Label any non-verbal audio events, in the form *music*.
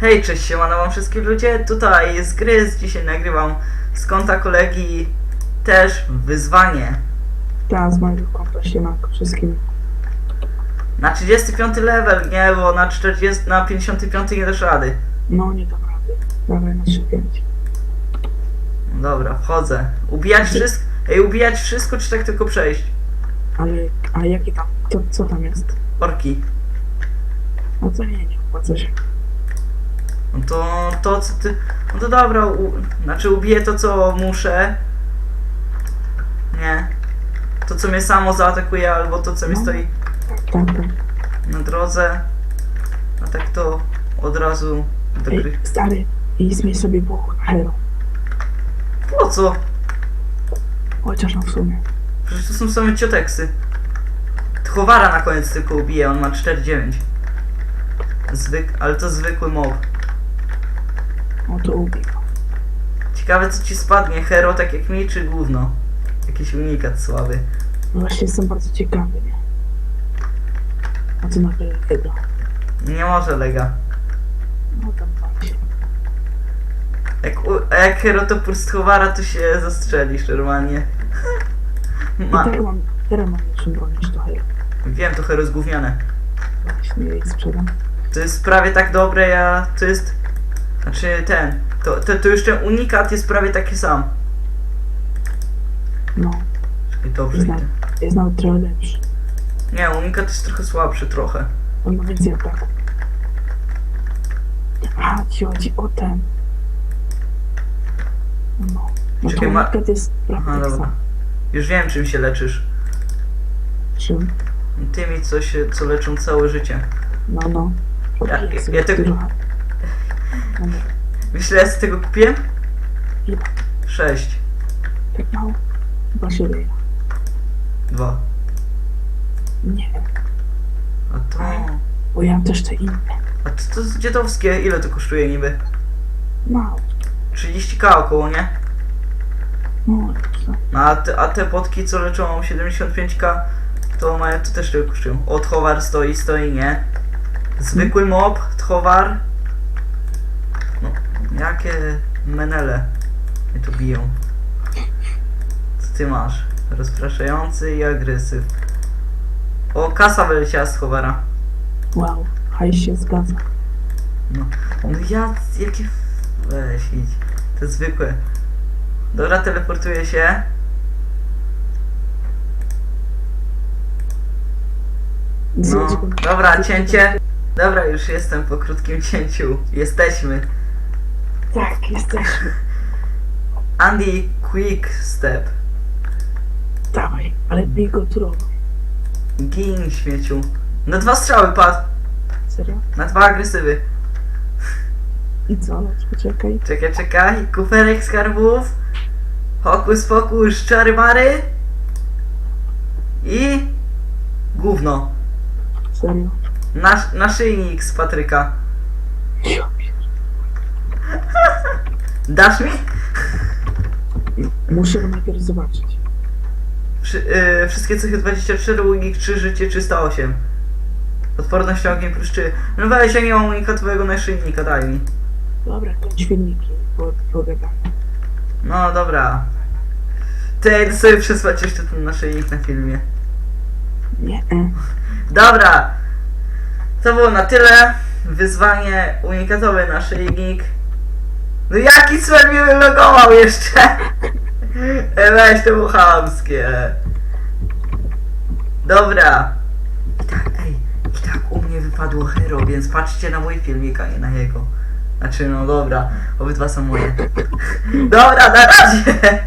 Hej, cześć, siemano wam wszystkim ludzie, tutaj jest Gryz, dzisiaj nagrywam z konta kolegi też wyzwanie. Ta z mojego konta siemanko wszystkim. Na 35 level, nie, bo na 40, na 55 nie dasz rady. No nie dam rady. Dawaj na 3-5. Dobra, wchodzę. Ubijać wszystko, ej, ubijać wszystko, czy tak tylko przejść? Ale, a jakie tam, co, co tam jest? Orki. No to nie, nie opłaca się. No to, to co ty, no to dobra, u, znaczy ubiję to co muszę. Nie. To co mnie samo zaatakuje, albo to co mi No. stoi Tak, na drodze. A tak to od razu do gry. Ej, stary, i zmień sobie na hero. Po co? Chociaż no w sumie. Przecież to są same cioteksy. Tchowara na koniec tylko ubije, on ma 4-9. Zwyk, ale to zwykły mob. No to ubij go. Ciekawe co ci spadnie, hero tak jak mi, czy gówno? Jakiś unikat słaby. No właśnie jestem bardzo ciekawy, nie? A co na tego? Nie może lega. No tam właśnie. Jak, u, a jak hero topór z Tchowara, to się zastrzelisz normalnie. I Ma, teraz mam, teraz mam niczym bronić to hero. wiem, to hero jest gówniane. Właśnie jej sprzedam. To jest prawie tak dobre, ja... To jest... Znaczy ten... To, to, to jeszcze unikat jest prawie taki sam. No, Czekaj, dobrze idę. nawet, jest nawet trochę lepszy. Nie, unikat jest trochę słabszy, trochę. On ma więcej ataku. A, ci chodzi o ten. No. No Czekaj, ma- ma... jest prawie Aha, tak dobra. samo. Już wiem, czym się leczysz. Czym? Tymi, co się, co leczą całe życie. No, no. Ja- ja- ja. No, Wiesz, ile ja z tego kupiłem? Ile? Sześć. mało? Chyba się wyja. Dwa. Nie, A to... bo ja mam też te inne. A to, to jest dziadowskie. Ile to kosztuje niby? Mało. 30k około, nie? No, co? No, a, te, a te potki, co leczą 75k, to mają, to też tyle kosztują. O, Tchowar stoi, stoi, nie? Zwykły mob, Tchowar. Jakie menele mnie tu biją. Co ty masz? Rozpraszający i agresyw. O, kasa wyleciała z Tchowara. Wow, hajs się zgadza. No, no ja, jakie... Weź, idź. To zwykłe. Dobra, teleportuję się. No, dobra, cięcie. Dobra, już jestem po krótkim cięciu. Jesteśmy. Tak, jesteśmy. Andy Quick Step. Dawaj, ale bij go turą. Gin śmieciu. Na dwa strzały padł. Serio? Na dwa agresywy. I co? No, poczekaj. Czekaj, czekaj. Kuferek skarbów. Hokus pokus, czary mary. I... Gówno. Serio? Nasz, naszyjnik z Patryka. Ja pier- Dasz mi? Muszę go najpierw zobaczyć. Wszy, yy, wszystkie cechy 24, unik 3, życie 308. Odporność na ogień plus 3. No weź, ja nie mam unikatowego naszyjnika, daj mi. Dobra, kręć filmiki, bo pogadamy. No dobra. Ty, to sobie przesłać jeszcze ten naszyjnik na filmie. Nie, e. Dobra. To było na tyle. Wyzwanie unikatowy naszyjnik. No jaki cel mnie wylogował jeszcze? *laughs* Weź, to było chamskie. Dobra. I tak, ej, i tak u mnie wypadło hero, więc patrzcie na mój filmik, a nie na jego. Znaczy, no dobra, obydwa są moje. *laughs* Dobra, na razie!